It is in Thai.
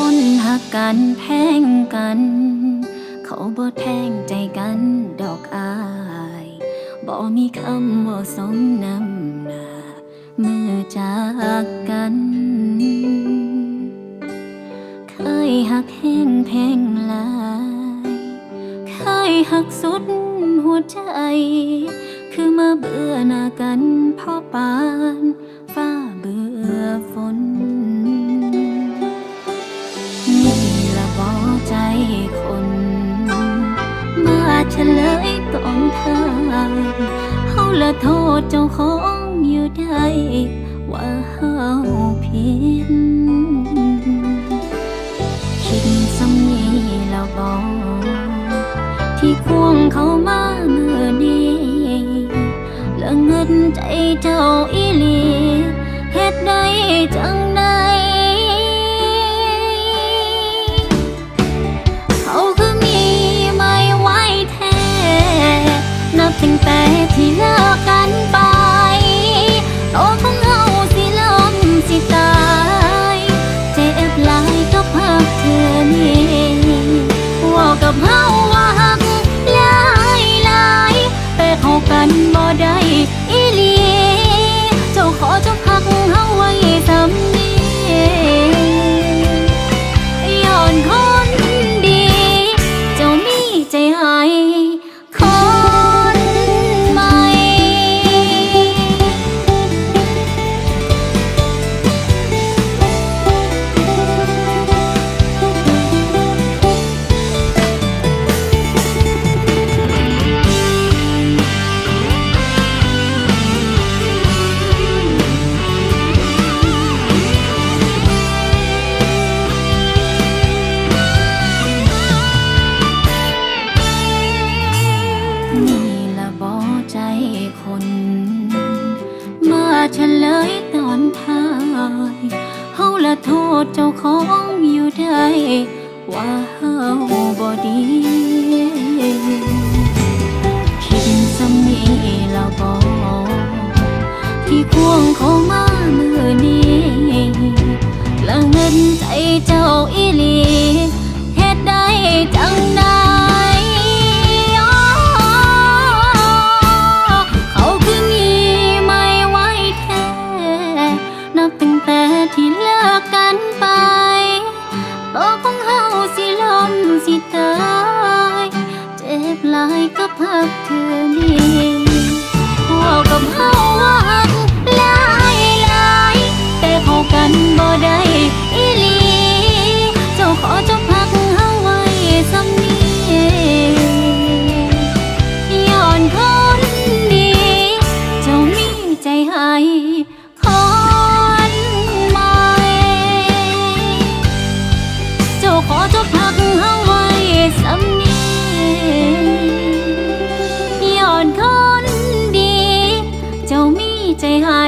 คนหักกันแพงกัน เขาบ่แทงใจกันดอกอายบ่มีคำว่าสมน้ำหน้าเมื่อจากกัน เคยหักแห้งแพงลายเคยหักสุดหัวใจ คือมาเบื่อหน้ากันพ่อปาน ฉลยตอนทายเฮาละโทษเจ้าของอยู่ได้ ว่าเฮาผิดคิดสำนีแล้วบอกที่ควงเขามาเมื่อนี้และเงินใจเจ้าอีหลีเฮ็ดได้จัง เฉลยตอนท้ายเฮาละโทษเจ้าของอยู่ได้ ว่าเฮาบ่ดีคิดสมีเละบ่ที่ควงเขามามือนี้ละเงินใจเจ้าอีหลีเฮ็ดได้จังได้ Oh, จะพักเอาไว้สำนีย้อนคนดี เจ้ามีใจให้